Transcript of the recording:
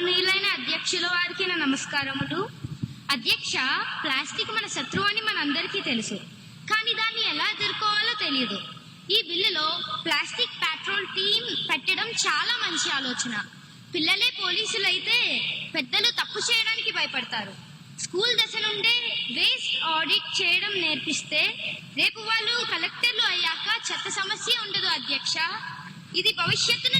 గౌరవనీయులైన అధ్యక్షుల వారికి నా నమస్కారములు. అధ్యక్ష ప్లాస్టిక్ మన శత్రువు అని మనందరికీ తెలుసు. కానీ దాన్ని ఎలా ఎదుర్కోవాలో తెలియదు ఈ బిల్లులో ప్లాస్టిక్ పెట్రోల్ టీమ్ పెట్టడం చాలా మంచి ఆలోచన. పిల్లలే పోలీసులు అయితే పెద్దలు తప్పు చేయడానికి భయపడతారు. స్కూల్ దశ నుండే వేస్ట్ ఆడిట్ చేయడం నేర్పిస్తే రేపు వాళ్ళు కలెక్టర్లు అయ్యాక చెత్త సమస్య ఉండదు అధ్యక్ష. ఇది భవిష్యత్తును